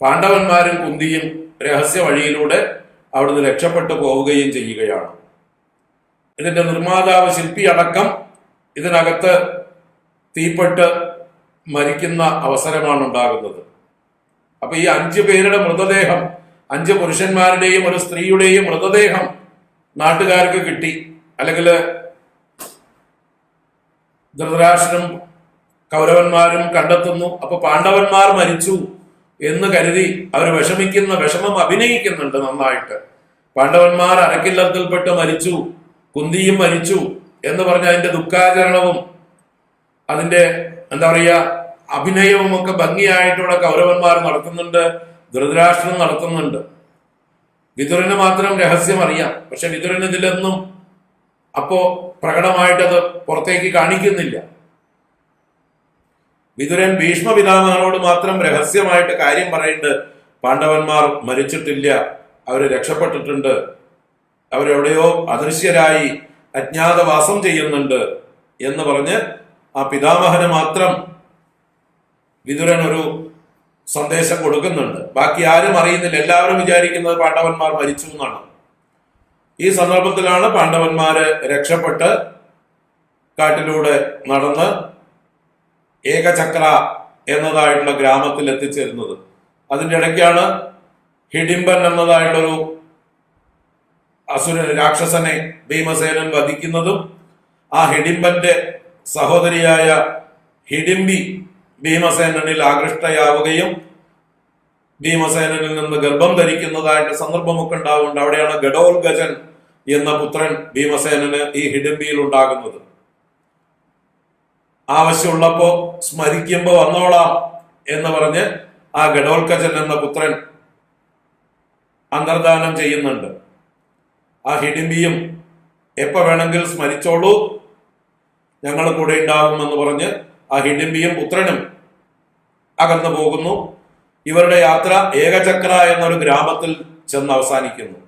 പാണ്ഡവന്മാരും കുന്തിയും രഹസ്യ വഴിയിലൂടെ അവിടുന്ന് രക്ഷപ്പെട്ടു പോവുകയും ചെയ്യുകയാണ്. ഇതിന്റെ നിർമ്മാതാവ് ശില്പി അടക്കം ഇതിനകത്ത് തീപ്പെട്ട് മരിക്കുന്ന അവസരമാണ് ഉണ്ടാകുന്നത്. അപ്പൊ ഈ അഞ്ച് പേരുടെ മൃതദേഹം അഞ്ച് പുരുഷന്മാരുടെയും ഒരു സ്ത്രീയുടെയും മൃതദേഹം നാട്ടുകാർക്ക് കിട്ടി. അല്ലെങ്കിൽ ധൃതരാഷ്ട്രം കൗരവന്മാരും കണ്ടെത്തുന്നു. അപ്പൊ പാണ്ഡവന്മാർ മരിച്ചു. എന്ന് കരുതി അവർ വിഷമിക്കുന്ന വിഷമം അഭിനയിക്കുന്നുണ്ട് നന്നായിട്ട്. പാണ്ഡവന്മാർ അരക്കില്ലത്തിൽപ്പെട്ട് മരിച്ചു കുന്തിയും മരിച്ചു എന്ന് പറഞ്ഞ അതിന്റെ ദുഃഖാചരണവും അതിന്റെ എന്താ പറയുക അഭിനയവും ഒക്കെ ഭംഗിയായിട്ടുള്ള കൗരവന്മാർ നടത്തുന്നുണ്ട് ധൃതരാഷ്ട്രം നടത്തുന്നുണ്ട്. വിതുരന് മാത്രം രഹസ്യം അറിയാം പക്ഷെ വിതുരൻ ഇതിലൊന്നും അപ്പോ പ്രകടമായിട്ടത് പുറത്തേക്ക് കാണിക്കുന്നില്ല. വിതുരൻ ഭീഷ്മ പിതാമഹനോട് മാത്രം രഹസ്യമായിട്ട് കാര്യം പറയുന്നുണ്ട് പാണ്ഡവന്മാർ മരിച്ചിട്ടില്ല. അവർ രക്ഷപ്പെട്ടിട്ടുണ്ട്. അവരെവിടെയോ അദൃശ്യരായി അജ്ഞാതവാസം ചെയ്യുന്നുണ്ട് എന്ന് പറഞ്ഞ് ആ പിതാമഹന് മാത്രം വിതുരൻ ഒരു സന്ദേശം കൊടുക്കുന്നുണ്ട്. ബാക്കി ആരും അറിയുന്നില്ല. എല്ലാവരും വിചാരിക്കുന്നത് പാണ്ഡവന്മാർ മരിച്ചു എന്നാണ്. ഈ സന്ദർഭത്തിലാണ് പാണ്ഡവന്മാര് രക്ഷപ്പെട്ട് കാട്ടിലൂടെ നടന്ന് ഏകചക്ര എന്നതായിട്ടുള്ള ഗ്രാമത്തിൽ എത്തിച്ചേരുന്നത് അതിന്റെ ഇടയ്ക്കാണ് ഹിഡിംബൻ എന്നതായിട്ടൊരു അസുര രാക്ഷസനെ ഭീമസേനൻ വധിക്കുന്നതും ആ ഹിഡിംബന്റെ സഹോദരിയായ ഹിഡിംബി ഭീമസേനനിൽ ആകൃഷ്ടയാവുകയും ഭീമസേനനിൽ നിന്ന് ഗർഭം ധരിക്കുന്നതായിട്ട് സന്ദർഭമൊക്കെ ഉണ്ടാവുന്നുണ്ട്. അവിടെയാണ് ഗഡോൽഗജൻ എന്ന പുത്രൻ ഭീമസേനന് ഈ ഹിഡിംബിയിൽ ഉണ്ടാകുന്നത്. ആവശ്യമുള്ളപ്പോ സ്മരിക്കുമ്പോ വന്നോളാം എന്ന് പറഞ്ഞ് ആ ഗഡോൽക്കജൻ എന്ന പുത്രൻ അന്തർദാനം ചെയ്യുന്നുണ്ട്. ആ ഹിഡിംബിയും എപ്പോ വേണമെങ്കിൽ സ്മരിച്ചോളൂ ഞങ്ങൾ കൂടെ ഉണ്ടാകുമെന്ന് പറഞ്ഞ് ആ ഹിഡിംബിയും പുത്രനും അകന്നു പോകുന്നു. ഇവരുടെ യാത്ര ഏകചക്ര എന്നൊരു ഗ്രാമത്തിൽ ചെന്ന് അവസാനിക്കുന്നു.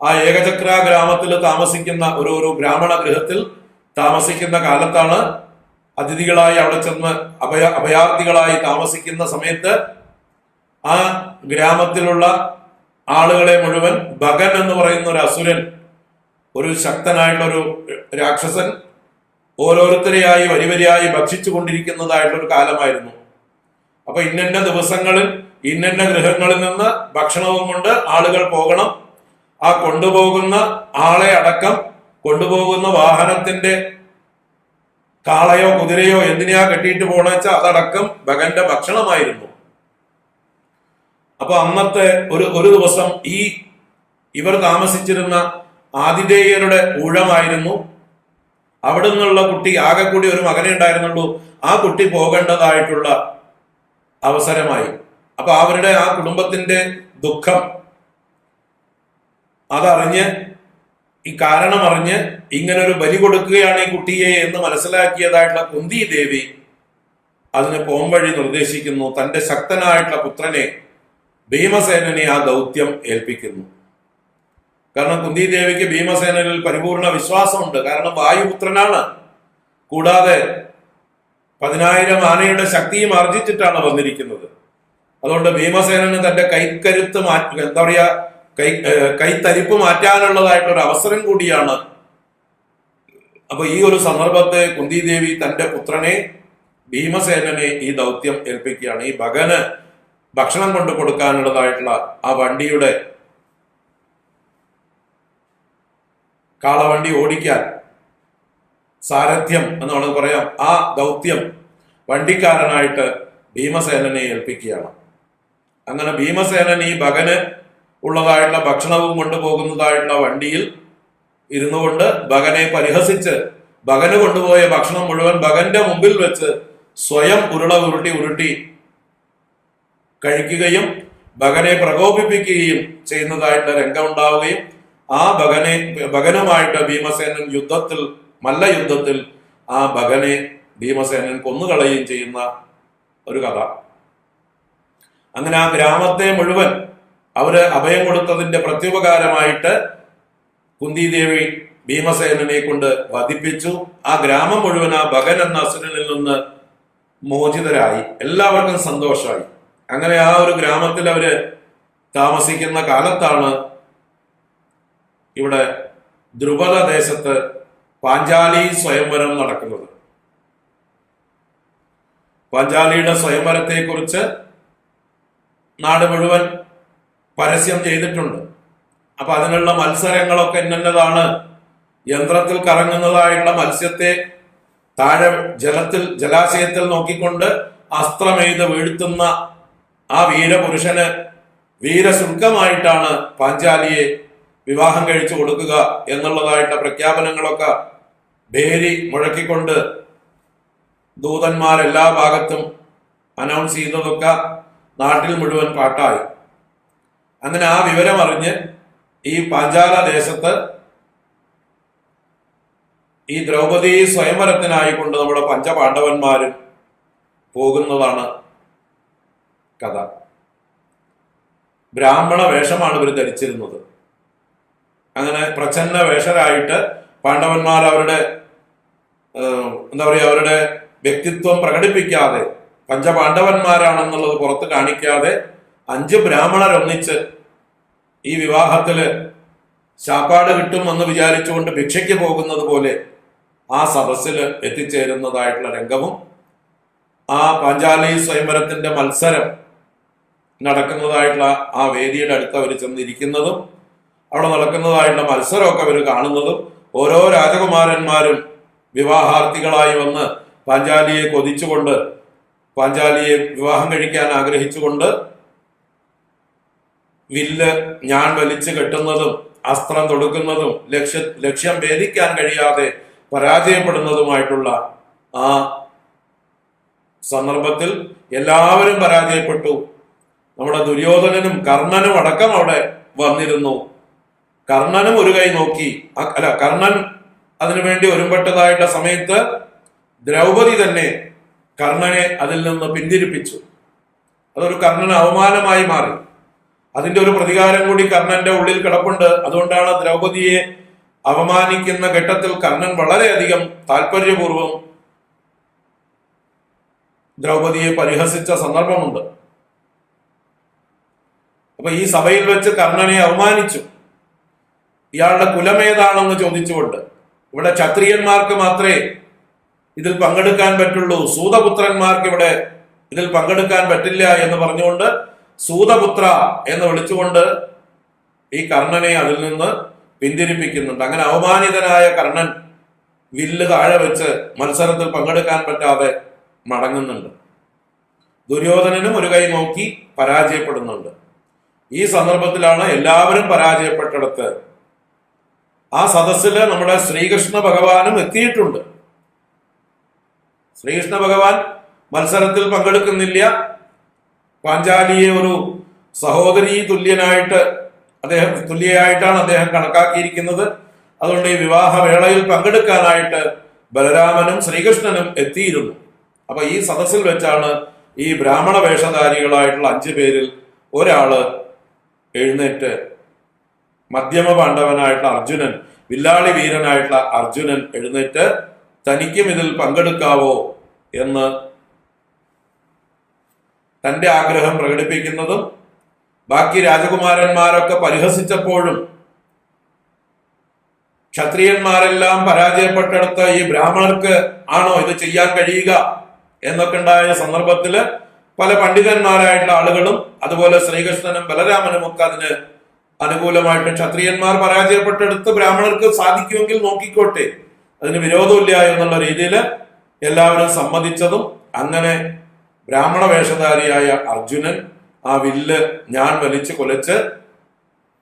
ആ ഏകചക്ര ഗ്രാമത്തിൽ താമസിക്കുന്ന ഒരു ഒരു ബ്രാഹ്മണ ഗൃഹത്തിൽ താമസിക്കുന്ന കാലത്താണ് അതിഥികളായി അവിടെ ചെന്ന് അഭയ അഭയാർത്ഥികളായി താമസിക്കുന്ന സമയത്ത് ആ ഗ്രാമത്തിലുള്ള ആളുകളെ മുഴുവൻ ഭഗൻ എന്ന് പറയുന്ന ഒരു അസുരൻ ഒരു ശക്തനായിട്ടൊരു രാക്ഷസൻ ഓരോരുത്തരെയായി വരിവരിയായി ഭക്ഷിച്ചു കൊണ്ടിരിക്കുന്നതായിട്ടൊരു കാലമായിരുന്നു. അപ്പൊ ഇന്നന്ന ദിവസങ്ങളിൽ ഇന്നന്ന ഗൃഹങ്ങളിൽ നിന്ന് ഭക്ഷണവും കൊണ്ട് ആളുകൾ പോകണം. ആ കൊണ്ടുപോകുന്ന ആളെ അടക്കം കൊണ്ടുപോകുന്ന വാഹനത്തിന്റെ കാളയോ കുതിരയോ എന്തിനാ കെട്ടിയിട്ട് പോണെച്ച അതടക്കം ഭഗന്റെ ഭക്ഷണമായിരുന്നു. അപ്പൊ അന്നത്തെ ഒരു ഒരു ദിവസം ഈ ഇവർ താമസിച്ചിരുന്ന ആതിഥേയരുടെ ഊഴമായിരുന്നു. അവിടെ നിന്നുള്ള കുട്ടി ആകെ കൂടി ഒരു മകനെ ഉണ്ടായിരുന്നുള്ളൂ. ആ കുട്ടി പോകേണ്ടതായിട്ടുള്ള അവസരമായി. അപ്പൊ അവരുടെ ആ കുടുംബത്തിന്റെ ദുഃഖം അതറിഞ്ഞ് ഈ കാരണം അറിഞ്ഞ് ഇങ്ങനെ ഒരു ബലി കൊടുക്കുകയാണ് ഈ കുട്ടിയെ എന്ന് മനസ്സിലാക്കിയതായിട്ടുള്ള കുന്തി ദേവി അതിന് പോംവഴി നിർദ്ദേശിക്കുന്നു. തന്റെ ശക്തനായിട്ടുള്ള പുത്രനെ ഭീമസേനനെ ആ ദൗത്യം ഏൽപ്പിക്കുന്നു. കാരണം കുന്തി ദേവിക്ക് ഭീമസേനനിൽ പരിപൂർണ വിശ്വാസമുണ്ട്. കാരണം വായുപുത്രനാണ്. കൂടാതെ പതിനായിരം ആനയുടെ ശക്തിയും ആർജിച്ചിട്ടാണ് വന്നിരിക്കുന്നത്. അതുകൊണ്ട് ഭീമസേനന് തന്റെ കൈക്കരുത്ത് മാറ്റി എന്താ പറയാ കൈ കൈത്തരിപ്പ് മാറ്റാനുള്ളതായിട്ടൊരു അവസരം കൂടിയാണ്. അപ്പൊ ഈ ഒരു സന്ദർഭത്തെ കുന്തിദേവി തന്റെ പുത്രനെ ഭീമസേനനെ ഈ ദൗത്യം ഏൽപ്പിക്കുകയാണ്. ഈ ഭഗന് ഭക്ഷണം കൊണ്ടു കൊടുക്കാനുള്ളതായിട്ടുള്ള ആ വണ്ടിയുടെ കാളവണ്ടി ഓടിക്കാൻ സാരഥ്യം എന്ന് വേണമെങ്കിൽ പറയാം. ആ ദൗത്യം വണ്ടിക്കാരനായിട്ട് ഭീമസേനനെ ഏൽപ്പിക്കുകയാണ്. അങ്ങനെ ഭീമസേനൻ ഈ ഭഗന് ഉള്ളതായിട്ടുള്ള ഭക്ഷണവും കൊണ്ടുപോകുന്നതായിട്ടുള്ള വണ്ടിയിൽ ഇരുന്നു കൊണ്ട് ഭഗനെ പരിഹസിച്ച് ഭഗന് കൊണ്ടുപോയ ഭക്ഷണം മുഴുവൻ ഭഗന്റെ മുമ്പിൽ വെച്ച് സ്വയം ഉരുള ഉരുട്ടി ഉരുട്ടി കഴിക്കുകയും ഭഗനെ പ്രകോപിപ്പിക്കുകയും ചെയ്യുന്നതായിട്ടുള്ള രംഗം ഉണ്ടാവുകയും ആ ഭഗനെ ഭഗനുമായിട്ട് ഭീമസേനൻ യുദ്ധത്തിൽ മല്ലയുദ്ധത്തിൽ ആ ഭഗനെ ഭീമസേനൻ കൊന്നുകളയുകയും ചെയ്യുന്ന ഒരു കഥ. അങ്ങനെ ആ ഗ്രാമത്തെ മുഴുവൻ അവർ അഭയം കൊടുത്തതിന്റെ പ്രത്യുപകാരമായിട്ട് കുന്തിദേവി ഭീമസേനനെ കൊണ്ട് വധിപ്പിച്ചു. ആ ഗ്രാമം മുഴുവൻ ആ ഭഗൻ എന്ന അസുരനിൽ നിന്ന് മോചിതരായി. എല്ലാവർക്കും സന്തോഷമായി. അങ്ങനെ ആ ഒരു ഗ്രാമത്തിൽ അവർ താമസിക്കുന്ന കാലത്താണ് ഇവിടെ ധ്രുപദ ദേശത്ത് പാഞ്ചാലി സ്വയംവരം നടക്കുന്നത്. പാഞ്ചാലിയുടെ സ്വയംവരത്തെക്കുറിച്ച് നാട് മുഴുവൻ പരസ്യം ചെയ്തിട്ടുണ്ട്. അപ്പൊ അതിനുള്ള മത്സരങ്ങളൊക്കെ ഇന്നതാണ് യന്ത്രത്തിൽ കറങ്ങുന്നതായുള്ള മത്സ്യത്തെ താഴെ ജലത്തിൽ ജലാശയത്തിൽ നോക്കിക്കൊണ്ട് അസ്ത്രമെയ്ത് വീഴ്ത്തുന്ന ആ വീരപുരുഷന് വീരശുൽക്കമായിട്ടാണ് പാഞ്ചാലിയെ വിവാഹം കഴിച്ചു കൊടുക്കുക എന്നുള്ളതായിട്ടുള്ള പ്രഖ്യാപനങ്ങളൊക്കെ ഭേരി മുഴക്കിക്കൊണ്ട് ദൂതന്മാരെല്ലാ ഭാഗത്തും അനൗൺസ് ചെയ്യുന്നതൊക്കെ നാട്ടിൽ മുഴുവൻ പാട്ടായി. അങ്ങനെ ആ വിവരം അറിഞ്ഞ് ഈ പാഞ്ചാല ദേശത്ത് ഈ ദ്രൗപദി സ്വയംവരത്തിനായിക്കൊണ്ട് നമ്മുടെ പഞ്ചപാണ്ഡവന്മാരും പോകുന്നതാണ് കഥ. ബ്രാഹ്മണ വേഷമാണ് ഇവർ ധരിച്ചിരുന്നത്. അങ്ങനെ പ്രച്ഛന്ന വേഷരായിട്ട് പാണ്ഡവന്മാർ അവരുടെ എന്താ പറയുക അവരുടെ വ്യക്തിത്വം പ്രകടിപ്പിക്കാതെ പഞ്ചപാണ്ഡവന്മാരാണെന്നുള്ളത് പുറത്ത് കാണിക്കാതെ അഞ്ച് ബ്രാഹ്മണർ ഒന്നിച്ച് ഈ വിവാഹത്തിൽ ശാപ്പാട് കിട്ടുമെന്ന് വിചാരിച്ചുകൊണ്ട് ഭിക്ഷയ്ക്ക് പോകുന്നത് പോലെ ആ സദസ്സിൽ എത്തിച്ചേരുന്നതായിട്ടുള്ള രംഗവും ആ പാഞ്ചാലി സ്വയംവരത്തിന്റെ മത്സരം നടക്കുന്നതായിട്ടുള്ള ആ വേദിയുടെ അടുത്ത് അവർ ചെന്നിരിക്കുന്നതും അവിടെ നടക്കുന്നതായിട്ടുള്ള മത്സരമൊക്കെ അവർ കാണുന്നതും ഓരോ രാജകുമാരന്മാരും വിവാഹാർത്ഥികളായി വന്ന് പാഞ്ചാലിയെ കൊതിച്ചുകൊണ്ട് പാഞ്ചാലിയെ വിവാഹം കഴിക്കാൻ ആഗ്രഹിച്ചുകൊണ്ട് വില്ല് ഞാൻ വലിച്ചു കെട്ടുന്നതും അസ്ത്രം തൊടുക്കുന്നതും ലക്ഷ്യ ലക്ഷ്യം ഭേദിക്കാൻ കഴിയാതെ പരാജയപ്പെടുന്നതുമായിട്ടുള്ള ആ സന്ദർഭത്തിൽ എല്ലാവരും പരാജയപ്പെട്ടു. നമ്മുടെ ദുര്യോധനനും കർണനും അടക്കം അവിടെ വന്നിരുന്നു. കർണനും ഒരു കൈ നോക്കി. അല്ല കർണൻ അതിനുവേണ്ടി ഒരുമ്പെട്ടതായിട്ടുള്ള സമയത്ത് ദ്രൗപദി തന്നെ കർണനെ അതിൽ നിന്ന് പിന്തിരിപ്പിച്ചു. അതൊരു കർണന് അവമാനമായി മാറി. അതിന്റെ ഒരു പ്രതികാരം കൂടി കർണന്റെ ഉള്ളിൽ കിടപ്പുണ്ട്. അതുകൊണ്ടാണ് ദ്രൗപതിയെ അപമാനിക്കുന്ന ഘട്ടത്തിൽ കർണൻ വളരെയധികം താല്പര്യപൂർവം ദ്രൗപതിയെ പരിഹസിച്ച സന്ദർഭമുണ്ട്. അപ്പൊ ഈ സഭയിൽ വെച്ച് കർണനെ അവമാനിച്ചു ഇയാളുടെ കുലമേതാണെന്ന് ചോദിച്ചുകൊണ്ട്. ഇവിടെ ക്ഷത്രിയന്മാർക്ക് മാത്രമേ ഇതിൽ പങ്കെടുക്കാൻ പറ്റുള്ളൂ. സൂതപുത്രന്മാർക്ക് ഇവിടെ ഇതിൽ പങ്കെടുക്കാൻ പറ്റില്ല എന്ന് പറഞ്ഞുകൊണ്ട് സൂതപുത്ര എന്ന് വിളിച്ചുകൊണ്ട് ഈ കർണനെ അതിൽ നിന്ന് പിന്തിരിപ്പിക്കുന്നുണ്ട്. അങ്ങനെ അവമാനിതനായ കർണൻ വില്ല് താഴെ വെച്ച് മത്സരത്തിൽ പങ്കെടുക്കാൻ പറ്റാതെ മടങ്ങുന്നുണ്ട്. ദുര്യോധനനും ഒരു കൈ നോക്കി പരാജയപ്പെടുന്നുണ്ട്. ഈ സന്ദർഭത്തിലാണ് എല്ലാവരും പരാജയപ്പെട്ടിടത്ത് ആ സദസ്സിൽ നമ്മുടെ ശ്രീകൃഷ്ണ ഭഗവാനും എത്തിയിട്ടുണ്ട്. ശ്രീകൃഷ്ണ ഭഗവാൻ മത്സരത്തിൽ പങ്കെടുക്കുന്നില്ല. പാഞ്ചാലിയെ ഒരു സഹോദരി തുല്യനായിട്ട് അദ്ദേഹം തുല്യയായിട്ടാണ് അദ്ദേഹം കണക്കാക്കിയിരിക്കുന്നത്. അതുകൊണ്ട് ഈ വിവാഹവേളയിൽ പങ്കെടുക്കാനായിട്ട് ബലരാമനും ശ്രീകൃഷ്ണനും എത്തിയിരുന്നു. അപ്പൊ ഈ സദസ്സിൽ വെച്ചാണ് ഈ ബ്രാഹ്മണ വേഷധാരികളായിട്ടുള്ള അഞ്ചു പേരിൽ ഒരാൾ എഴുന്നേറ്റ് മധ്യമ പാണ്ഡവനായിട്ടുള്ള അർജുനൻ വില്ലാളി വീരനായിട്ടുള്ള അർജുനൻ എഴുന്നേറ്റ് തനിക്കും ഇതിൽ പങ്കെടുക്കാവോ എന്ന് തന്റെ ആഗ്രഹം പ്രകടിപ്പിക്കുന്നതും ബാക്കി രാജകുമാരന്മാരൊക്കെ പരിഹസിച്ചപ്പോഴും ക്ഷത്രിയന്മാരെല്ലാം പരാജയപ്പെട്ടെടുത്ത ഈ ബ്രാഹ്മണർക്ക് ആണോ ഇത് ചെയ്യാൻ കഴിയുക എന്നൊക്കെ ഉണ്ടായ സന്ദർഭത്തിൽ പല പണ്ഡിതന്മാരായിട്ടുള്ള ആളുകളും അതുപോലെ ശ്രീകൃഷ്ണനും ബലരാമനും ഒക്കെ അതിന് അനുകൂലമായിട്ട് ക്ഷത്രിയന്മാർ പരാജയപ്പെട്ടെടുത്ത് ബ്രാഹ്മണർക്ക് സാധിക്കുമെങ്കിൽ നോക്കിക്കോട്ടെ. അതിന് വിരോധമില്ല എന്നുള്ള രീതിയിൽ എല്ലാവരും സമ്മതിച്ചതും അങ്ങനെ ബ്രാഹ്മണ വേഷധാരിയായ അർജുനൻ ആ വില്ല് ഞാൻ വലിച്ചു കൊലച്ച്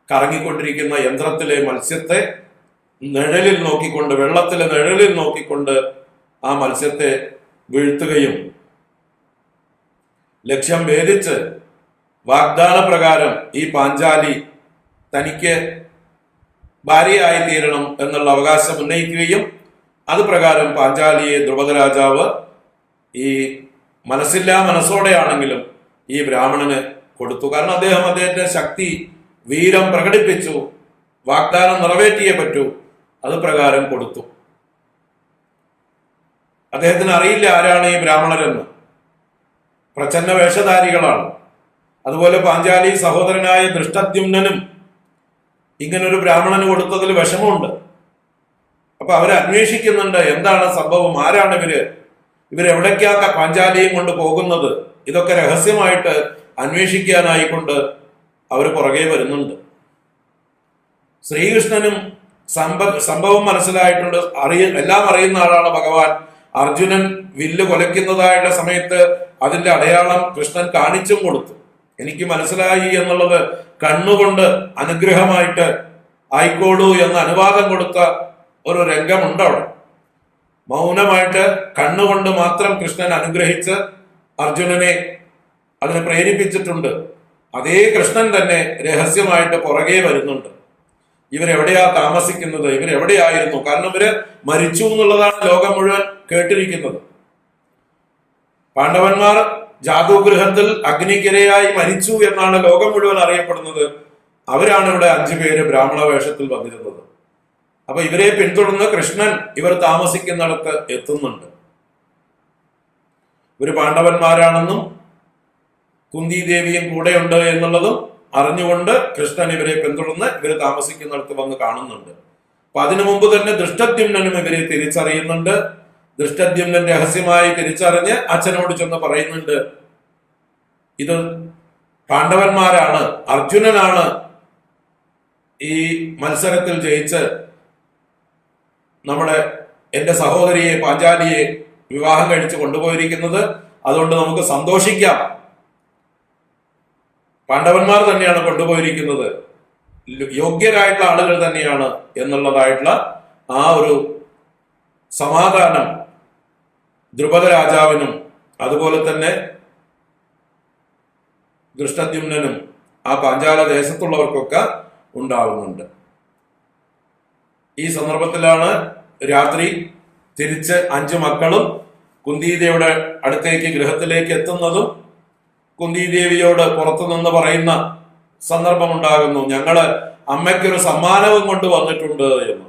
കറങ്ങിക്കൊണ്ടിരിക്കുന്ന യന്ത്രത്തിലെ മത്സ്യത്തെ നിഴലിൽ നോക്കിക്കൊണ്ട് വെള്ളത്തിലെ നിഴലിൽ നോക്കിക്കൊണ്ട് ആ മത്സ്യത്തെ വീഴ്ത്തുകയും ലക്ഷ്യം ഭേദിച്ച് വാഗ്ദാന പ്രകാരം ഈ പാഞ്ചാലി തനിക്ക് ഭാര്യയായി തീരണം എന്നുള്ള അവകാശം ഉന്നയിക്കുകയും അത് പ്രകാരം പാഞ്ചാലിയെ ദ്രുപദ രാജാവ് ഈ മനസ്സില്ലാ മനസ്സോടെയാണെങ്കിലും ഈ ബ്രാഹ്മണന് കൊടുത്തു. കാരണം അദ്ദേഹം അദ്ദേഹത്തിന്റെ ശക്തി വീരം പ്രകടിപ്പിച്ചു വാഗ്ദാനം നിറവേറ്റിയേ പറ്റൂ. അത് പ്രകാരം കൊടുത്തു. അദ്ദേഹത്തിന് അറിയില്ല ആരാണ് ഈ ബ്രാഹ്മണരെന്ന്. പ്രച്ഛന്ന വേഷധാരികളാണ്. അതുപോലെ പാഞ്ചാലി സഹോദരനായ ദൃഷ്ടദ്യുമ്നനും ഇങ്ങനൊരു ബ്രാഹ്മണന് കൊടുത്തതിൽ വിഷമമുണ്ട്. അപ്പൊ അവരന്വേഷിക്കുന്നുണ്ട് എന്താണ് സംഭവം? ആരാണ് ഇവർ ഇവരെവിടേക്കാ പാഞ്ചാലിയും കൊണ്ട് പോകുന്നത്? ഇതൊക്കെ രഹസ്യമായിട്ട് അന്വേഷിക്കാനായിക്കൊണ്ട് അവർ പുറകെ വരുന്നുണ്ട്. ശ്രീകൃഷ്ണനും സംഭ സംഭവം മനസ്സിലായിട്ടുണ്ട്. അറിയ എല്ലാം അറിയുന്ന ആളാണ് ഭഗവാൻ. അർജുനൻ വില്ല് കൊലയ്ക്കുന്നതായുള്ള സമയത്ത് അതിന്റെ അടയാളം കൃഷ്ണൻ കാണിച്ചും കൊടുത്തു. എനിക്ക് മനസ്സിലായി എന്നുള്ളത് കണ്ണുകൊണ്ട് അനുഗ്രഹമായിട്ട് ആയിക്കോളൂ എന്ന് അനുവാദം കൊടുത്ത ഒരു രംഗമുണ്ട് അവിടെ മൗനമായിട്ട് കണ്ണുകൊണ്ട് മാത്രം കൃഷ്ണൻ അനുഗ്രഹിച്ച് അർജുനനെ അതിനെ പ്രേരിപ്പിച്ചിട്ടുണ്ട്. അതേ കൃഷ്ണൻ തന്നെ രഹസ്യമായിട്ട് പുറകെ വരുന്നുണ്ട്. ഇവരെവിടെയാ താമസിക്കുന്നത്? ഇവരെവിടെയായിരുന്നു? കാരണം ഇവർ മരിച്ചു എന്നുള്ളതാണ് ലോകം മുഴുവൻ കേട്ടിരിക്കുന്നത്. പാണ്ഡവന്മാർ ജാതുഗൃഹത്തിൽ അഗ്നിക്കിരയായി മരിച്ചു എന്നാണ് ലോകം മുഴുവൻ അറിയപ്പെടുന്നത്. അവരാണ് ഇവിടെ അഞ്ചു പേര് ബ്രാഹ്മണ വേഷത്തിൽ വന്നിരുന്നത്. അപ്പൊ ഇവരെ പിന്തുടർന്ന് കൃഷ്ണൻ ഇവർ താമസിക്കുന്നിടത്ത് എത്തുന്നുണ്ട്. ഒരു പാണ്ഡവന്മാരാണെന്നും കുന്തി ദേവിയും കൂടെയുണ്ട് എന്നുള്ളതും അറിഞ്ഞുകൊണ്ട് കൃഷ്ണൻ ഇവരെ പിന്തുടർന്ന് ഇവർ താമസിക്കുന്നിടത്ത് വന്ന് കാണുന്നുണ്ട്. അപ്പൊ അതിനു മുമ്പ് തന്നെ ദൃഷ്ടദ്യുമ്നും ഇവരെ തിരിച്ചറിയുന്നുണ്ട്. ദൃഷ്ടദ്യുമ്നൻ രഹസ്യമായി തിരിച്ചറിഞ്ഞ് അച്ഛനോട് ചെന്ന് പറയുന്നുണ്ട് ഇത് പാണ്ഡവന്മാരാണ് അർജുനനാണ് ഈ മത്സരത്തിൽ ജയിച്ച് നമ്മുടെ എന്റെ സഹോദരിയെ പാഞ്ചാലിയെ വിവാഹം കഴിച്ച് കൊണ്ടുപോയിരിക്കുന്നത് അതുകൊണ്ട് നമുക്ക് സന്തോഷിക്കാം. പാണ്ഡവന്മാർ തന്നെയാണ് കൊണ്ടുപോയിരിക്കുന്നത്. യോഗ്യരായിട്ടുള്ള ആളുകൾ തന്നെയാണ് എന്നുള്ളതായിട്ടുള്ള ആ ഒരു സമാധാനം ദ്രുപദ രാജാവിനും അതുപോലെ തന്നെ ദൃഷ്ടദ്യുമ്നും ആ പാഞ്ചാല ദേശത്തുള്ളവർക്കൊക്കെ ഉണ്ടാവുന്നുണ്ട്. ഈ സന്ദർഭത്തിലാണ് രാത്രി തിരിച്ച് അഞ്ചു മക്കളും കുന്തിദേവിയുടെ അടുത്തേക്ക് ഗൃഹത്തിലേക്ക് എത്തുന്നതും കുന്തിദേവിയോട് പുറത്തു നിന്ന് പറയുന്ന സന്ദർഭമുണ്ടാകുന്നു. ഞങ്ങൾ അമ്മയ്ക്കൊരു സമ്മാനവും കൊണ്ട് വന്നിട്ടുണ്ട് എന്ന്.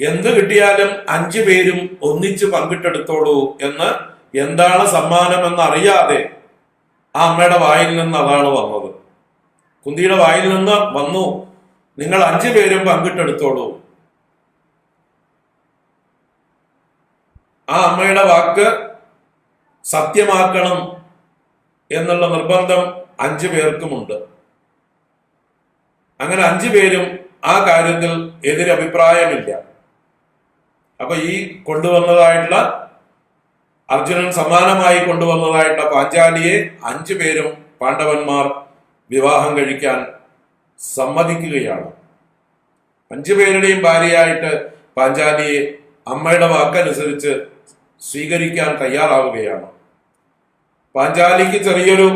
എന്ത് കിട്ടിയാലും അഞ്ചു പേരും ഒന്നിച്ച് പങ്കിട്ടെടുത്തോളൂ എന്ന് എന്താണ് സമ്മാനം എന്ന് അറിയാതെ ആ അമ്മയുടെ വായിൽ നിന്ന് അതാണ് വന്നത്. കുന്തിയുടെ വായിൽ നിന്ന് വന്നു. നിങ്ങൾ അഞ്ചു പേരും പങ്കിട്ടെടുത്തോളൂ. ആ അമ്മയുടെ വാക്ക് സത്യമാക്കണം എന്നുള്ള നിർബന്ധം അഞ്ചു പേർക്കുമുണ്ട്. അങ്ങനെ അഞ്ചു പേരും ആ കാര്യത്തിൽ എതിരഭിപ്രായമില്ല. അപ്പൊ ഈ കൊണ്ടുവന്നതായിട്ടുള്ള അർജുനൻ സമാനമായി കൊണ്ടുവന്നതായിട്ടുള്ള പാഞ്ചാലിയെ അഞ്ചു പേരും പാണ്ഡവന്മാർ വിവാഹം കഴിക്കാൻ സമ്മതിക്കുകയാണ്. അഞ്ചു പേരുടെയും ഭാര്യയായിട്ട് പാഞ്ചാലിയെ അമ്മയുടെ വാക്കനുസരിച്ച് സ്വീകരിക്കാൻ തയ്യാറാവുകയാണ്. പാഞ്ചാലിക്ക് ചെറിയൊരു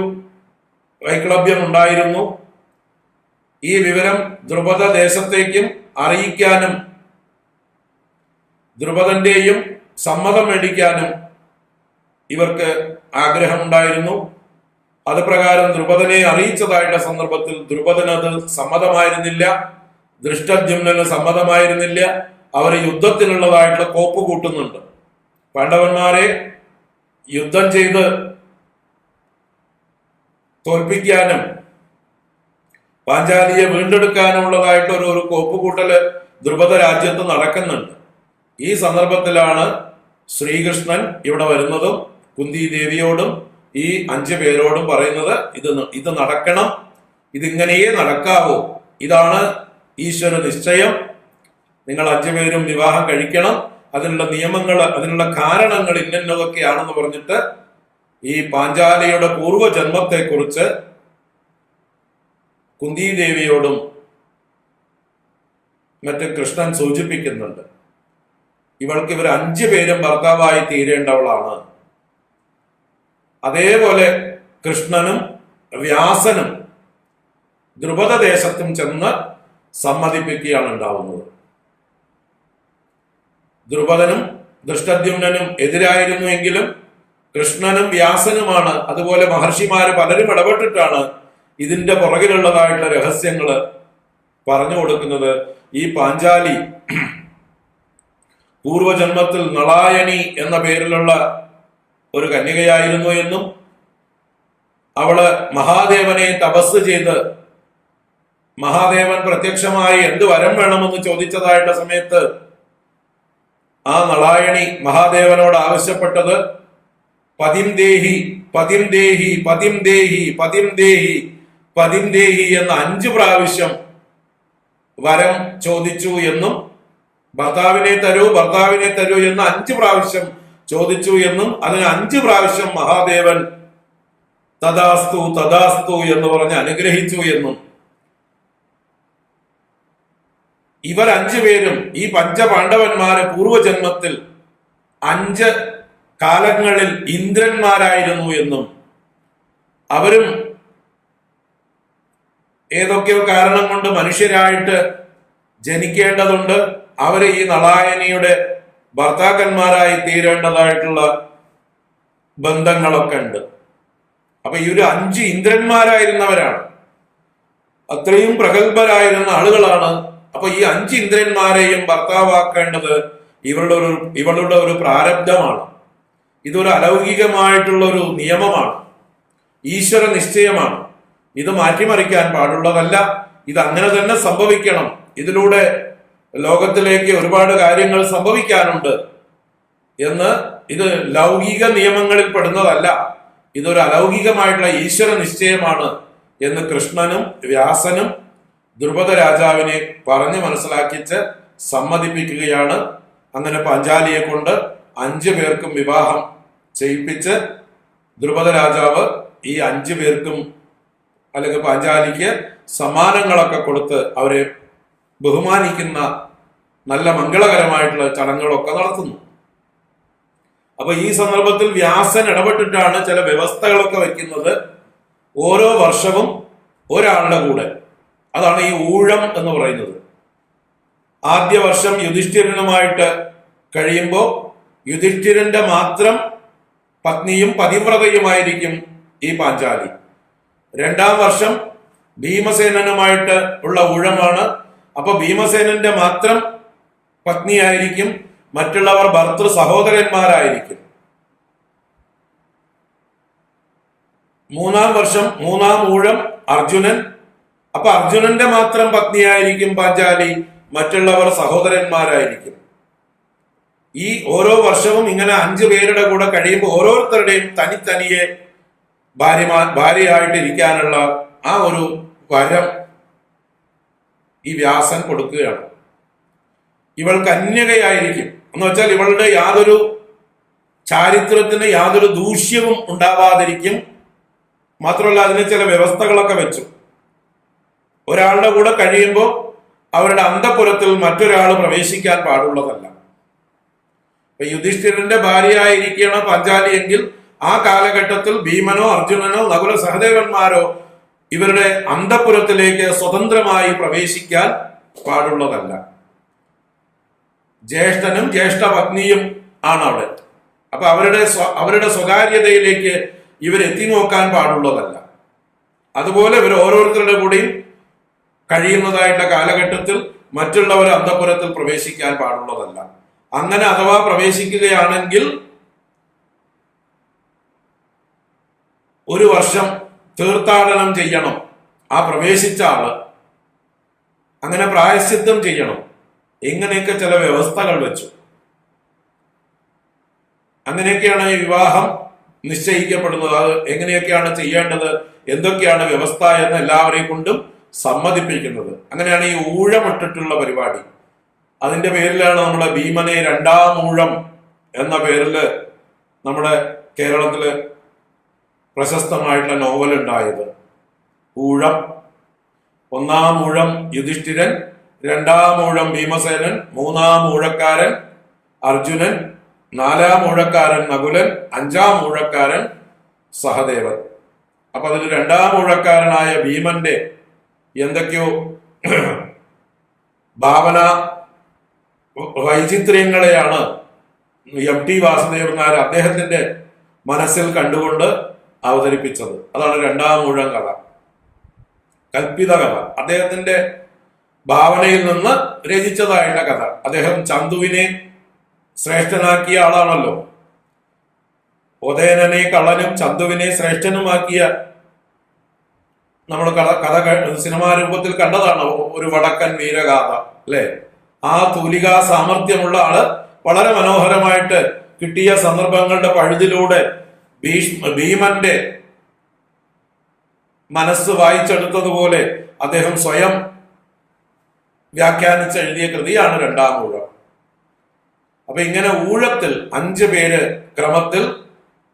വൈക്ലഭ്യം ഉണ്ടായിരുന്നു ഈ വിവരം ദ്രുപദ ദേശത്തേക്കും അറിയിക്കാനും ദ്രുപദന്റെയും സമ്മതം മേടിക്കാനും ഇവർക്ക് ആഗ്രഹമുണ്ടായിരുന്നു. അത് പ്രകാരം ദ്രുപദനെ അറിയിച്ചതായിട്ടുള്ള സന്ദർഭത്തിൽ ദ്രുപദന് അത് സമ്മതമായിരുന്നില്ല. ദൃഷ്ടജ്യുനു സമ്മതമായിരുന്നില്ല. അവർ യുദ്ധത്തിനുള്ളതായിട്ടുള്ള കോപ്പ് കൂട്ടുന്നുണ്ട്. പാണ്ഡവന്മാരെ യുദ്ധം ചെയ്ത് തോൽപ്പിക്കാനും പാഞ്ചാലിയെ വീണ്ടെടുക്കാനുള്ളതായിട്ട് ഒരു ഒരു കോപ്പുകൂട്ടൽ ദ്രുപദ രാജ്യത്ത് നടക്കുന്നുണ്ട്. ഈ സന്ദർഭത്തിലാണ് ശ്രീകൃഷ്ണൻ ഇവിടെ വരുന്നതും കുന്തി ദേവിയോടും ഈ അഞ്ചു പേരോടും പറയുന്നത് ഇത് ഇത് നടക്കണം ഇതിങ്ങനെയേ നടക്കാവൂ. ഇതാണ് ഈശ്വര നിശ്ചയം. നിങ്ങൾ അഞ്ചു പേരും വിവാഹം കഴിക്കണം. അതിനുള്ള നിയമങ്ങൾ അതിനുള്ള കാരണങ്ങൾ ഇന്നതൊക്കെയാണെന്ന് പറഞ്ഞിട്ട് ഈ പാഞ്ചാലിയുടെ പൂർവജന്മത്തെക്കുറിച്ച് കുന്തിദേവിയോടും മറ്റ് കൃഷ്ണൻ സൂചിപ്പിക്കുന്നുണ്ട്. ഇവൾക്ക് ഇവർ അഞ്ചു പേരും ഭർത്താവായി തീരേണ്ടവളാണ്. അതേപോലെ കൃഷ്ണനും വ്യാസനും ദ്രുപദ ദേശത്തും ചെന്ന് സമ്മതിപ്പിക്കുകയാണ് ഉണ്ടാവുന്നത്. ദ്രുപദനും ദൃഷ്ടദ്യുമ്നും എതിരായിരുന്നുവെങ്കിലും കൃഷ്ണനും വ്യാസനുമാണ്. അതുപോലെ മഹർഷിമാര് പലരും ഇടപെട്ടിട്ടാണ് ഇതിന്റെ പുറകിലുള്ളതായിട്ടുള്ള രഹസ്യങ്ങൾ പറഞ്ഞു കൊടുക്കുന്നത്. ഈ പാഞ്ചാലി പൂർവജന്മത്തിൽ നളായണി എന്ന പേരിലുള്ള ഒരു കന്യകയായിരുന്നു എന്നും അവൾ മഹാദേവനെ തപസ് ചെയ്ത് മഹാദേവൻ പ്രത്യക്ഷമായി എന്ത് വരം വേണമെന്ന് ചോദിച്ചതായിട്ട് സമയത്ത് ആ നളായണി മഹാദേവനോട് ആവശ്യപ്പെട്ടത് പതിം ദേഹി പതിം ദേഹി പതിം ദേഹി പതിം ദേഹി പതിം ദേഹി എന്ന അഞ്ചു പ്രാവശ്യം വരം ചോദിച്ചു എന്നും ഭർത്താവിനെ തരൂ ഭർത്താവിനെ തരൂ എന്ന് അഞ്ചു പ്രാവശ്യം ചോദിച്ചു എന്നും അതിന് അഞ്ചു പ്രാവശ്യം മഹാദേവൻ തഥാസ്തു തഥാസ്തു എന്ന് പറഞ്ഞ് അനുഗ്രഹിച്ചു എന്നും. ഇവർ അഞ്ചുപേരും ഈ പഞ്ചപാണ്ഡവന്മാരെ പൂർവജന്മത്തിൽ അഞ്ച് കാലങ്ങളിൽ ഇന്ദ്രന്മാരായിരുന്നു എന്നും. അവരും ഏതൊക്കെയോ കാരണം കൊണ്ട് മനുഷ്യരായിട്ട് ജനിക്കേണ്ടതുണ്ട്. അവരെ ഈ നളായനിയുടെ ഭർത്താക്കന്മാരായി തീരേണ്ടതായിട്ടുള്ള ബന്ധങ്ങളൊക്കെ ഉണ്ട്. അപ്പൊ ഈ ഒരു അഞ്ച് ഇന്ദ്രന്മാരായിരുന്നവരാണ്. അത്രയും പ്രഗത്ഭരായിരുന്ന ആളുകളാണ്. അപ്പൊ ഈ അഞ്ച് ഇന്ദ്രന്മാരെയും ഭർത്താവാക്കേണ്ടത് ഇവരുടെ ഒരു ഇവളുടെ ഒരു പ്രാരബ്ധമാണ്. ഇതൊരു അലൗകികമായിട്ടുള്ള ഒരു നിയമമാണ്. ഈശ്വര നിശ്ചയമാണ്. ഇത് മാറ്റിമറിക്കാൻ പാടുള്ളതല്ല. ഇത് അങ്ങനെ തന്നെ സംഭവിക്കണം. ഇതിലൂടെ ലോകത്തിലേക്ക് ഒരുപാട് കാര്യങ്ങൾ സംഭവിക്കാനുണ്ട് എന്ന് ഇത് ലൗകിക നിയമങ്ങളിൽ പെടുന്നതല്ല. ഇതൊരു അലൗകികമായിട്ടുള്ള ഈശ്വര നിശ്ചയമാണ് എന്ന് കൃഷ്ണനും വ്യാസനും ദ്രുപദ രാജാവിനെ പറഞ്ഞ് മനസ്സിലാക്കിച്ച് സമ്മതിപ്പിക്കുകയാണ്. അങ്ങനെ പാഞ്ചാലിയെ കൊണ്ട് അഞ്ചു പേർക്കും വിവാഹം ചെയ്യിപ്പിച്ച് ദ്രുപദ രാജാവ് ഈ അഞ്ചു പേർക്കും അല്ലെങ്കിൽ പാഞ്ചാലിക്ക് സമ്മാനങ്ങളൊക്കെ കൊടുത്ത് അവരെ ബഹുമാനിക്കുന്ന നല്ല മംഗളകരമായിട്ടുള്ള ചടങ്ങുകളൊക്കെ നടത്തുന്നു. അപ്പൊ ഈ സന്ദർഭത്തിൽ വ്യാസൻ ഇടപെട്ടിട്ടാണ് ചില വ്യവസ്ഥകളൊക്കെ വെക്കുന്നത് ഓരോ വർഷവും ഒരാളുടെ കൂടെ. അതാണ് ഈ ഊഴം എന്ന് പറയുന്നത്. ആദ്യ വർഷം യുധിഷ്ഠിരനുമായിട്ട് കഴിയുമ്പോൾ യുധിഷ്ഠിരന്റെ മാത്രം പത്നിയും പതിവ്രതയുമായിരിക്കും ഈ പാഞ്ചാലി. രണ്ടാം വർഷം ഭീമസേനനുമായിട്ട് ഉള്ള ഊഴമാണ് അപ്പൊ ഭീമസേനന്റെ മാത്രം പത്നിയായിരിക്കും മറ്റുള്ളവർ ഭർത്തൃ സഹോദരന്മാരായിരിക്കും. മൂന്നാം വർഷം മൂന്നാം ഊഴം അർജുനൻ. അപ്പൊ അർജുനന്റെ മാത്രം പത്നിയായിരിക്കും പാഞ്ചാലി മറ്റുള്ളവർ സഹോദരന്മാരായിരിക്കും. ഈ ഓരോ വർഷവും ഇങ്ങനെ അഞ്ചു പേരുടെ കൂടെ കഴിയുമ്പോൾ ഓരോരുത്തരുടെയും തനിത്തനിയെ ഭാര്യമാ ഭാര്യയായിട്ട് ഇരിക്കാനുള്ള ആ ഒരു വരം ഈ വ്യാസൻ കൊടുക്കുകയാണ്. ഇവൾ കന്യകയായിരിക്കും എന്ന് വെച്ചാൽ ഇവളുടെ യാതൊരു ചാരിത്രത്തിന് യാതൊരു ദൂഷ്യവും ഉണ്ടാവാതിരിക്കും. മാത്രമല്ല അതിന് ചില വ്യവസ്ഥകളൊക്കെ വെച്ചു. ഒരാളുടെ കൂടെ കഴിയുമ്പോൾ അവരുടെ അന്തപുരത്തിൽ മറ്റൊരാൾ പ്രവേശിക്കാൻ പാടുള്ളതല്ല. ഇപ്പൊ യുധിഷ്ഠിരന്റെ ഭാര്യയായിരിക്കണം പഞ്ചാലി എങ്കിൽ ആ കാലഘട്ടത്തിൽ ഭീമനോ അർജുനനോ നകുല സഹദേവന്മാരോ ഇവരുടെ അന്തപുരത്തിലേക്ക് സ്വതന്ത്രമായി പ്രവേശിക്കാൻ പാടുള്ളതല്ല. ജ്യേഷ്ഠനും ജ്യേഷ്ഠ പത്നിയും ആണ് അവിടെ അപ്പൊ അവരുടെ അവരുടെ സ്വകാര്യതയിലേക്ക് ഇവരെത്തി നോക്കാൻ പാടുള്ളതല്ല. അതുപോലെ ഇവർ ഓരോരുത്തരുടെ കൂടെയും കഴിയുന്നതായിട്ടുള്ള കാലഘട്ടത്തിൽ മറ്റുള്ളവർ അന്തപുരത്തിൽ പ്രവേശിക്കാൻ പാടുള്ളതല്ല. അങ്ങനെ അഥവാ പ്രവേശിക്കുകയാണെങ്കിൽ ഒരു വർഷം തീർത്ഥാടനം ചെയ്യണം. ആ പ്രവേശിച്ച ആൾ അങ്ങനെ പ്രായശ്ചിത്തം ചെയ്യണം. ഇങ്ങനെയൊക്കെ ചില വ്യവസ്ഥകൾ വെച്ചു. അങ്ങനെയൊക്കെയാണ് ഈ വിവാഹം നിശ്ചയിക്കപ്പെടുന്നത്. അത് എങ്ങനെയൊക്കെയാണ് ചെയ്യേണ്ടത്? എന്തൊക്കെയാണ് വ്യവസ്ഥ എന്ന് എല്ലാവരെയും കൊണ്ടും സമ്മതിപ്പിക്കുന്നത്. അങ്ങനെയാണ് ഈ ഊഴമിട്ടിട്ടുള്ള പരിപാടി. അതിന്റെ പേരിലാണ് നമ്മുടെ ഭീമനെ രണ്ടാം ഊഴം എന്ന പേരിൽ നമ്മുടെ കേരളത്തിൽ പ്രശസ്തമായിട്ടുള്ള നോവൽ ഉണ്ടായത്. ഊഴം. ഒന്നാം ഊഴം യുധിഷ്ഠിരൻ രണ്ടാം ഊഴം ഭീമസേനൻ മൂന്നാം ഊഴക്കാരൻ അർജുനൻ നാലാം ഊഴക്കാരൻ നകുലൻ അഞ്ചാം ഊഴക്കാരൻ സഹദേവൻ. അപ്പൊ അതിൽ രണ്ടാം ഊഴക്കാരനായ ഭീമന്റെ എന്തൊക്കെയോ ഭാവന വൈചിത്ര്യങ്ങളെയാണ് എം ടി വാസുദേവൻ നായർ അദ്ദേഹത്തിന്റെ മനസ്സിൽ കണ്ടുകൊണ്ട് അവതരിപ്പിച്ചത്. അതാണ് രണ്ടാം മുഴുവൻ കഥ. കൽപ്പിത കഥ. അദ്ദേഹത്തിന്റെ ഭാവനയിൽ നിന്ന് രചിച്ചതായുള്ള കഥ. അദ്ദേഹം ചന്തുവിനെ ശ്രേഷ്ഠനാക്കിയ ആളാണല്ലോ. ഉദയനനെ കള്ളനും ചന്തുവിനെ ശ്രേഷ്ഠനുമാക്കിയ നമ്മൾ കഥ കഥ സിനിമാ രൂപത്തിൽ കണ്ടതാണ് ഒരു വടക്കൻ വീരഗാഥ അല്ലെ? ആ തൂലികാ സാമർഥ്യമുള്ള ആൾ വളരെ മനോഹരമായിട്ട് കിട്ടിയ സന്ദർഭങ്ങളുടെ പഴുതിലൂടെ ഭീഷ്മ ഭീമന്റെ മനസ്സ് വായിച്ചെടുത്തതുപോലെ അദ്ദേഹം സ്വയം വ്യാഖ്യാനിച്ച് എഴുതിയ കൃതിയാണ് രണ്ടാം ഊഴം. അപ്പൊ ഇങ്ങനെ ഊഴത്തിൽ അഞ്ചു പേര് ക്രമത്തിൽ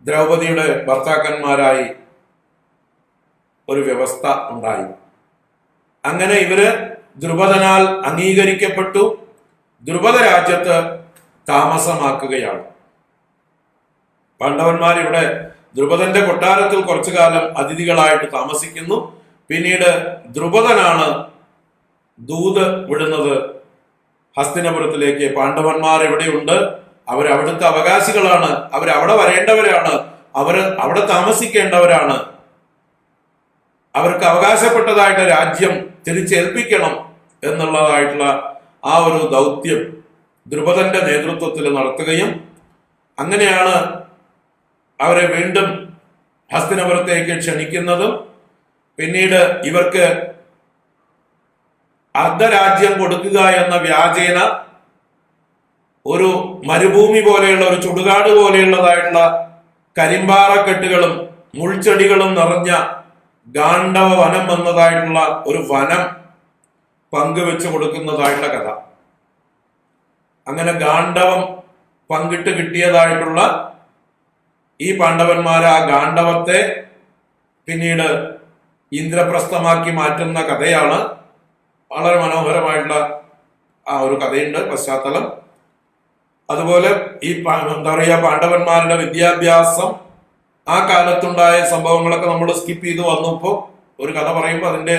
ദ്രൗപദിയുടെ ഭർത്താക്കന്മാരായി ഒരു വ്യവസ്ഥ ഉണ്ടായി. അങ്ങനെ ഇവർ ദ്രുപദനാൽ അംഗീകരിക്കപ്പെട്ടു. ദ്രുപദ രാജ്യത്ത് താമസമാക്കുകയാണ്. പാണ്ഡവന്മാർ ഇവിടെ ദ്രുപദന്റെ കൊട്ടാരത്തിൽ കുറച്ചു കാലം അതിഥികളായിട്ട് താമസിക്കുന്നു. പിന്നീട് ദ്രുപദനാണ് ദൂത് വിടുന്നത്. ഹസ്തിനപുരത്തിലേക്ക് പാണ്ഡവന്മാർ എവിടെയുണ്ട് അവർ അവിടുത്തെ അവകാശികളാണ്. അവർ അവിടെ വരേണ്ടവരാണ്. അവർ അവിടെ താമസിക്കേണ്ടവരാണ്. അവർക്ക് അവകാശപ്പെട്ടതായിട്ട് രാജ്യം തിരിച്ചേൽപ്പിക്കണം എന്നുള്ളതായിട്ടുള്ള ആ ഒരു ദൗത്യം ദ്രുപദന്റെ നേതൃത്വത്തിൽ നടത്തുകയും അങ്ങനെയാണ് അവരെ വീണ്ടും ഹസ്തിനപുരത്തേക്ക് ക്ഷണിക്കുന്നതും പിന്നീട് ഇവർക്ക് അർദ്ധരാജ്യം കൊടുക്കുക എന്ന വ്യാജേന ഒരു മരുഭൂമി പോലെയുള്ള ഒരു ചുടുകാട് പോലെയുള്ളതായിട്ടുള്ള കരിമ്പാറക്കെട്ടുകളും മുൾച്ചെടികളും നിറഞ്ഞ ഗാണ്ഡവ വനം വന്നതായിട്ടുള്ള ഒരു വനം പങ്കുവെച്ച് കൊടുക്കുന്നതായിട്ടുള്ള കഥ. അങ്ങനെ ഗാണ്ഡവം പങ്കിട്ട് കിട്ടിയതായിട്ടുള്ള ഈ പാണ്ഡവന്മാർ ആ ഗാണ്ഡവത്തെ പിന്നീട് ഇന്ദ്രപ്രസ്ഥമാക്കി മാറ്റുന്ന കഥയാണ് വളരെ മനോഹരമായിട്ടുള്ള ആ ഒരു കഥയുണ്ട് പശ്ചാത്തലം. അതുപോലെ ഈ എന്താ പറയുക പാണ്ഡവന്മാരുടെ വിദ്യാഭ്യാസം ആ കാലത്തുണ്ടായ സംഭവങ്ങളൊക്കെ നമ്മൾ സ്കിപ്പ് ചെയ്ത് വന്നപ്പോൾ ഒരു കഥ പറയുമ്പോൾ അതിന്റെ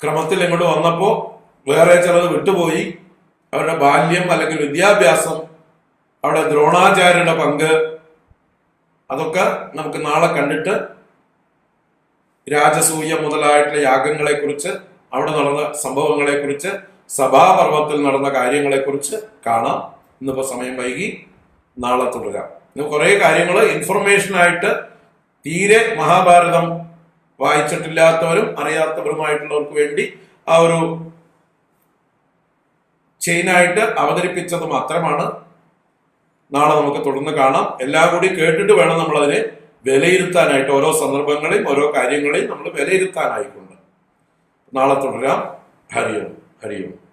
ക്രമത്തിൽ ഇങ്ങോട്ട് വന്നപ്പോൾ വേറെ ചിലത് വിട്ടുപോയി. അവരുടെ ബാല്യം അല്ലെങ്കിൽ വിദ്യാഭ്യാസം അവിടെ ദ്രോണാചാര്യരുടെ പങ്ക്. അതൊക്കെ നമുക്ക് നാളെ കണ്ടിട്ട് രാജസൂയ മുതലായിട്ടുള്ള യാഗങ്ങളെ കുറിച്ച് അവിടെ നടന്ന സംഭവങ്ങളെ കുറിച്ച് സഭാപർവത്തിൽ നടന്ന കാര്യങ്ങളെ കുറിച്ച് കാണാം. ഇന്നിപ്പോ സമയം വൈകി നാളെ തുടരാം. ഇന്ന് കുറേ കാര്യങ്ങൾ ഇൻഫർമേഷൻ ആയിട്ട് തീരെ മഹാഭാരതം വായിച്ചിട്ടില്ലാത്തവരും അറിയാത്തവരുമായിട്ടുള്ളവർക്ക് വേണ്ടി ആ ഒരു ചെയിനായിട്ട് അവതരിപ്പിച്ചത് മാത്രമാണ്. നാളെ നമുക്ക് തുടർന്ന് കാണാം. എല്ലാം കൂടി കേട്ടിട്ട് വേണം നമ്മൾ അതിനെ വിലയിരുത്താനായിട്ട് ഓരോ സന്ദർഭങ്ങളെയും ഓരോ കാര്യങ്ങളെയും നമ്മൾ വിലയിരുത്താനായിക്കൊണ്ട്. നാളെ തുടരാം. ഹരിയോം. ഹരിയോം.